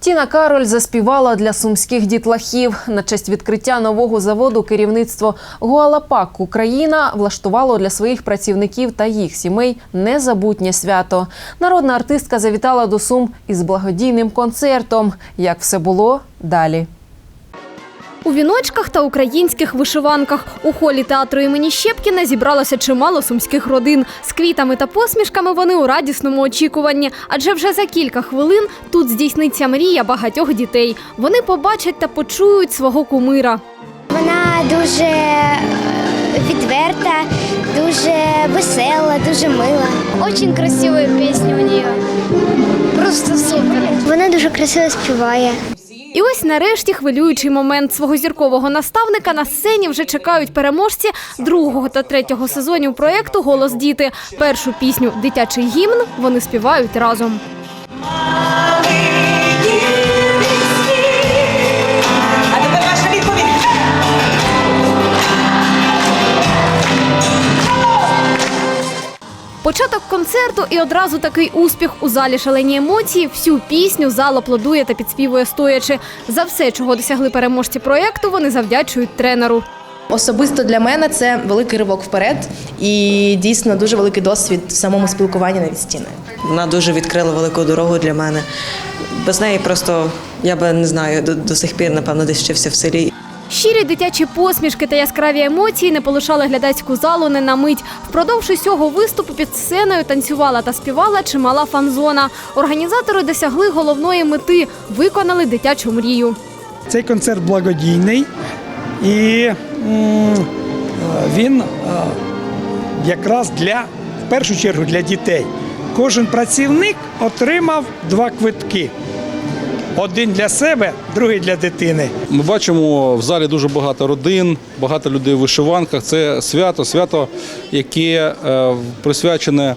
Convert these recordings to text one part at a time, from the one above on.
Тіна Кароль заспівала для сумських дітлахів. На честь відкриття нового заводу керівництво Гуалапак Україна влаштувало для своїх працівників та їх сімей незабутнє свято. Народна артистка завітала до Сум із благодійним концертом. Як все було далі. У віночках та українських вишиванках у холі театру імені Щепкіна зібралося чимало сумських родин. З квітами та посмішками вони у радісному очікуванні. Адже вже за кілька хвилин тут здійсниться мрія багатьох дітей. Вони побачать та почують свого кумира. Вона дуже е, відверта, дуже весела, дуже мила. Очень красивая песня у нее. Просто супер. Вона дуже красиво співає. І ось нарешті хвилюючий момент свого зіркового наставника на сцені вже чекають переможці другого та третього сезонів проєкту Голос діти. Першу пісню Дитячий гімн вони співають разом. Початок концерту і одразу такий успіх у залі шалені емоції. Всю пісню зал аплодує та підспівує стоячи. За все, чого досягли переможці проєкту, вони завдячують тренеру. Особисто для мене це великий ривок вперед і дійсно дуже великий досвід в самому спілкуванні навіть стіни. Вона дуже відкрила велику дорогу для мене. Без неї просто я би не знаю, до, до сих пір, напевно, десь вчився в селі. Щирі дитячі посмішки та яскраві емоції не полишали глядацьку залу не на мить. Впродовж усього виступу під сценою танцювала та співала чимала фан-зона. Організатори досягли головної мети виконали дитячу мрію. Цей концерт благодійний і він е, якраз для, в першу чергу для дітей. Кожен працівник отримав два квитки. Один для себе, другий для дитини. Ми бачимо в залі дуже багато родин, багато людей в вишиванках. Це свято, свято, яке е, присвячене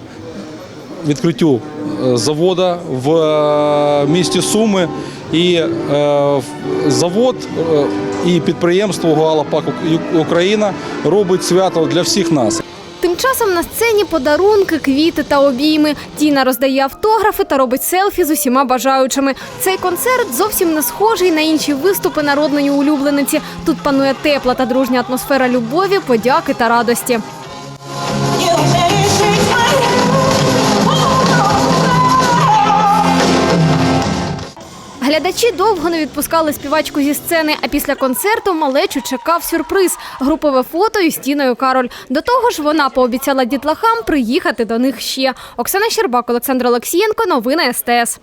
відкриттю е, завода в е, місті Суми. І завод і підприємство Гуалапак Україна робить свято для всіх нас. Тим часом на сцені подарунки, квіти та обійми. Тіна роздає автографи та робить селфі з усіма бажаючими. Цей концерт зовсім не схожий на інші виступи народної улюблениці. Тут панує тепла та дружня атмосфера любові, подяки та радості. Глядачі довго не відпускали співачку зі сцени, а після концерту малечу чекав сюрприз групове фото із Тіною Кароль. До того ж, вона пообіцяла дітлахам приїхати до них ще. Оксана Щербак, Олександр Олексієнко. Новини СТС.